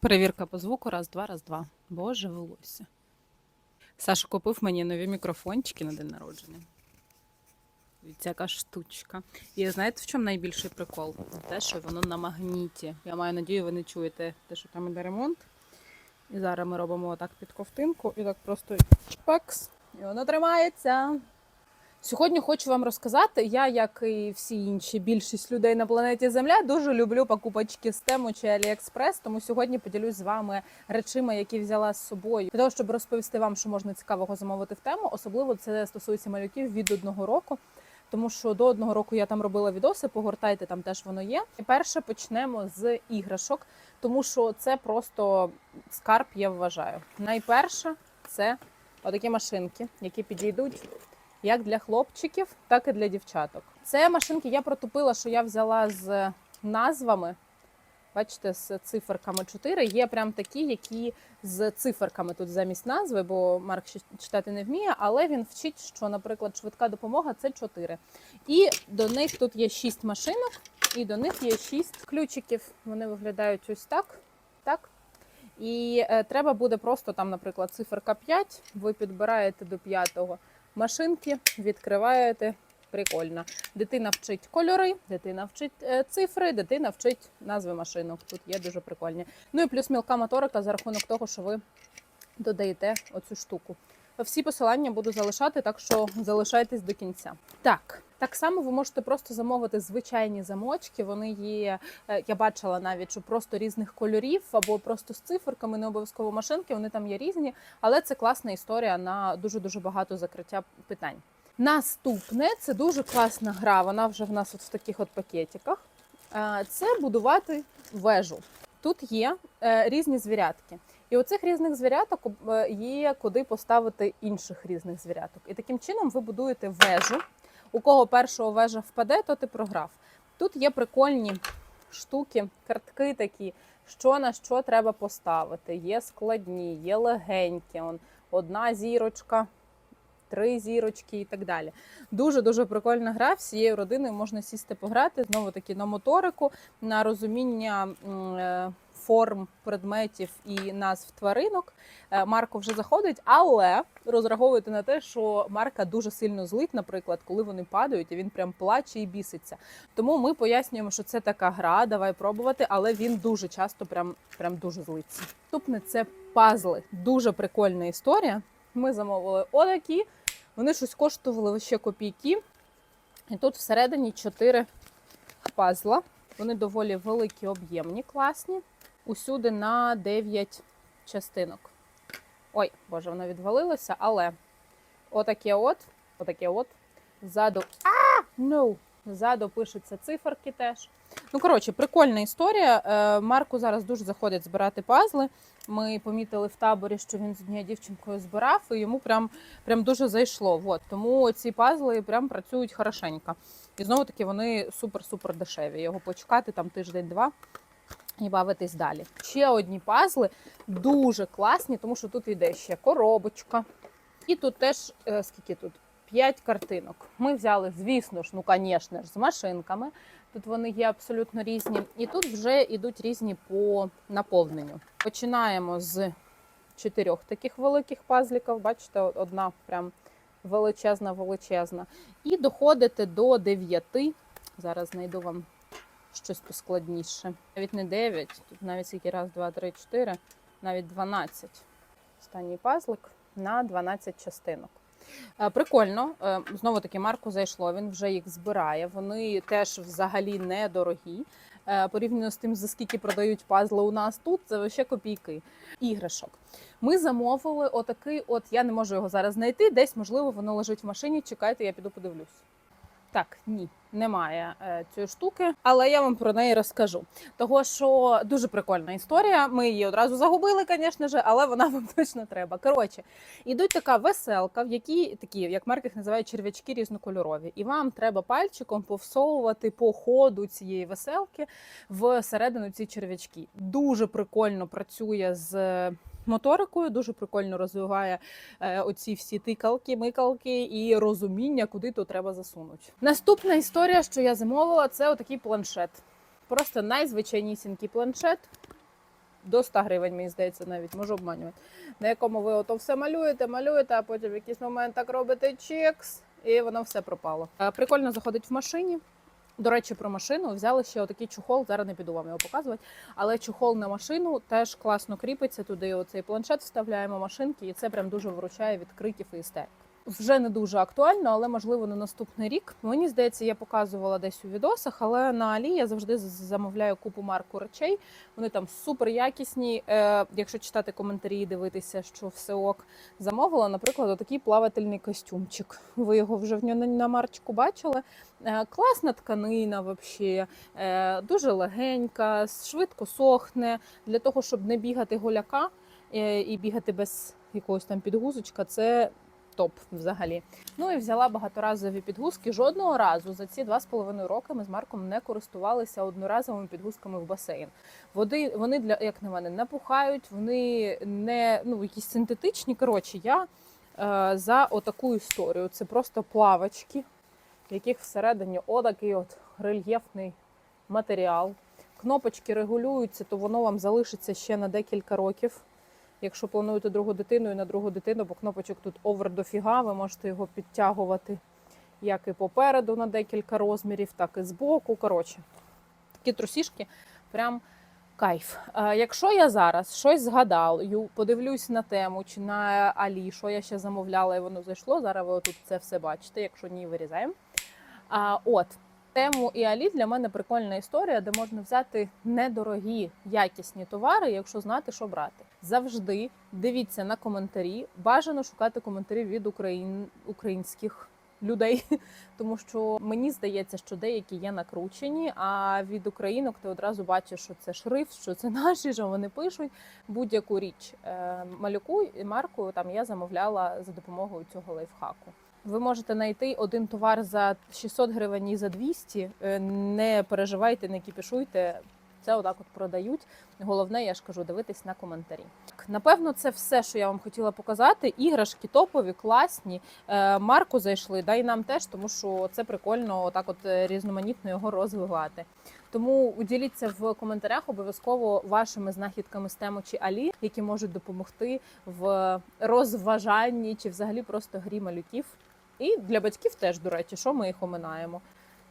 Перевірка по звуку. Раз, два, раз, два. Боже, волосся. Саша купив мені нові мікрофончики на день народження. Дивіться, штучка. І знаєте, в чому найбільший прикол? Те, що воно на магніті. Я маю надію, ви не чуєте те, що там іде ремонт. І зараз ми робимо отак під ковтинку і так просто чпекс, і воно тримається. Сьогодні хочу вам розказати, я, як і всі інші, більшість людей на планеті Земля, дуже люблю покупочки з тему чи Аліекспрес. Тому сьогодні поділюсь з вами речима, які взяла з собою, для того, щоб розповісти вам, що можна цікавого замовити в тему. Особливо це стосується малюків від одного року. Тому що до одного року я там робила відоси, погортайте, там теж воно є. І перше почнемо з іграшок, тому що це просто скарб, я вважаю. Найперше це отакі машинки, які підійдуть як для хлопчиків, так і для дівчаток. Це машинки я протупила, що я взяла з назвами. Бачите, з циферками 4. Є прям такі, які з циферками тут замість назви, бо Марк читати не вміє, але він вчить, що, наприклад, швидка допомога це 4. І до них тут є 6 машинок, і до них є 6 ключиків. Вони виглядають ось так. так. І е, треба буде просто там, наприклад, циферка 5. Ви підбираєте до 5 машинки, відкриваєте. Прикольно. Дитина вчить кольори, дитина вчить е, цифри, дитина вчить назви машинок. Тут є дуже прикольні. Ну і плюс мілка моторика за рахунок того, що ви додаєте оцю штуку. Всі посилання буду залишати, так що залишайтесь до кінця. Так, так само ви можете просто замовити звичайні замочки. Вони є, е, я бачила навіть, що просто різних кольорів або просто з циферками, не обов'язково машинки. Вони там є різні, але це класна історія на дуже дуже багато закриття питань. Наступне це дуже класна гра. Вона вже в нас от в таких от пакетиках. Е, Це будувати вежу. Тут є е, різні звірятки. І у цих різних звіряток е, є куди поставити інших різних звіряток. І таким чином ви будуєте вежу. У кого першого вежа впаде, то ти програв. Тут є прикольні штуки, картки такі, що на що треба поставити. Є складні, є легенькі. Одна зірочка, три зірочки і так далі. Дуже дуже прикольна гра. Всією родиною можна сісти пограти. Знову таки на моторику, на розуміння е, форм предметів і назв тваринок. Е, Марко вже заходить, але розраховуйте на те, що Марка дуже сильно злить, наприклад, коли вони падають, і він прям плаче і біситься. Тому ми пояснюємо, що це така гра, давай пробувати, але він дуже часто прям, прям дуже злиться. Наступне це пазли. Дуже прикольна історія. Ми замовили отакі. Вони щось коштували ще копійки. І тут всередині 4 пазла. Вони доволі великі, об'ємні, класні. Усюди на 9 частинок. Ой, боже, воно відвалилося, але отаке от, отаке от. Ззаду. А! No! Ззаду пишуться циферки теж. Ну, коротше, прикольна історія. Е, Марку зараз дуже заходять збирати пазли. Ми помітили в таборі, що він з однією дівчинкою збирав, і йому прям, прям дуже зайшло. От. Тому ці пазли прям працюють хорошенько. І знову таки вони супер-супер дешеві. Його почекати там тиждень-два і бавитись далі. Ще одні пазли дуже класні, тому що тут йде ще коробочка. І тут теж е, скільки тут? 5 картинок. Ми взяли, звісно ж, ну, звісно ж, з машинками. Тут вони є абсолютно різні. І тут вже йдуть різні по наповненню. Починаємо з чотирьох таких великих пазліків. Бачите, одна прям величезна, величезна. І доходите до 9. Зараз знайду вам щось поскладніше. Навіть не 9, тут навіть скільки раз, два, три, чотири, навіть 12. Останній пазлик на 12 частинок. Е, Прикольно, Е, знову таки Марку зайшло. Він вже їх збирає. Вони теж взагалі недорогі. Е, Порівняно з тим, за скільки продають пазли у нас тут, це ще копійки іграшок. Ми замовили отакий, от я не можу його зараз знайти. Десь, можливо, воно лежить в машині. Чекайте, я піду подивлюсь. Так, ні, немає е, цієї штуки, але я вам про неї розкажу. Того, що дуже прикольна історія. Ми її одразу загубили, звісно ж, але вона вам точно треба. Коротше, ідуть така веселка, в якій такі, як Марк їх називає, черв'ячки різнокольорові. І вам треба пальчиком повсовувати по ходу цієї веселки всередину ці черв'ячки. Дуже прикольно працює з. Моторикою дуже прикольно розвиває е, оці всі тикалки, микалки і розуміння, куди то треба засунути. Наступна історія, що я замовила, це отакий планшет. Просто найзвичайнісінький планшет. до 100 гривень, мені здається, навіть можу обманювати. На якому ви ото все малюєте, малюєте, а потім в якийсь момент так робите чекс, і воно все пропало. Е, Прикольно заходить в машині. До речі, про машину взяли ще отакий чухол. Зараз не піду вам його показувати. Але чухол на машину теж класно кріпиться. Туди оцей планшет вставляємо машинки, і це прям дуже виручає від криків і істерик. Вже не дуже актуально, але можливо на наступний рік. Мені здається, я показувала десь у відосах, але на Алі я завжди замовляю купу марку речей. Вони там супер якісні. Е, якщо читати коментарі і дивитися, що все ок, замовила, наприклад, отакий плавательний костюмчик. Ви його вже в ньому на марчику бачили. Е, класна тканина, вообще, е, дуже легенька, швидко сохне. Для того, щоб не бігати голяка е, і бігати без якогось там підгузочка, це топ взагалі. Ну і взяла багаторазові підгузки. Жодного разу за ці два з половиною роки ми з Марком не користувалися одноразовими підгузками в басейн. Води вони для як на мене напухають, вони не ну якісь синтетичні. Коротше, я е, за отаку історію. Це просто плавочки, в яких всередині отакий от рельєфний матеріал. Кнопочки регулюються, то воно вам залишиться ще на декілька років. Якщо плануєте другу дитину і на другу дитину, бо кнопочок тут овер дофіга, ви можете його підтягувати як і попереду на декілька розмірів, так і збоку. Коротше, такі трусішки прям кайф. Якщо я зараз щось згадаю, подивлюсь на тему чи на Алі, що я ще замовляла, і воно зайшло. Зараз ви тут це все бачите. Якщо ні, вирізаємо. А, от. Тему і Алі для мене прикольна історія, де можна взяти недорогі якісні товари, якщо знати, що брати. Завжди дивіться на коментарі. Бажано шукати коментарі від україн... українських людей, тому що мені здається, що деякі є накручені. А від українок ти одразу бачиш, що це шрифт, що це наші, що вони пишуть будь-яку річ. Е, Малюку і марку там я замовляла за допомогою цього лайфхаку. Ви можете знайти один товар за 600 гривень і за 200. Е, Не переживайте, не кіпішуйте. Це отак от продають. Головне, я ж кажу, дивитись на коментарі. Напевно, це все, що я вам хотіла показати. Іграшки топові, класні. Е, Марку зайшли, да і нам теж, тому що це прикольно, отак от е, різноманітно його розвивати. Тому уділіться в коментарях обов'язково вашими знахідками з тему чи Алі, які можуть допомогти в розважанні чи взагалі просто грі малюків. І для батьків теж, до речі, що ми їх оминаємо.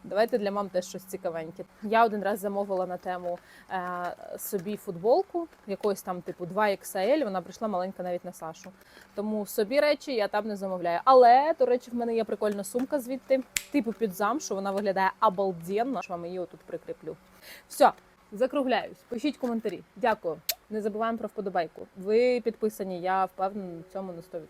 Давайте для мам теж щось цікавеньке. Я один раз замовила на тему е, собі футболку, якоїсь там типу 2XL, Вона прийшла маленька навіть на Сашу. Тому собі речі я там не замовляю. Але, до речі, в мене є прикольна сумка звідти, типу під замшу. Вона виглядає обалденно. Я вам її отут прикріплю. Все, закругляюсь. Пишіть коментарі. Дякую. Не забуваємо про вподобайку. Ви підписані, я впевнена в цьому на 100%.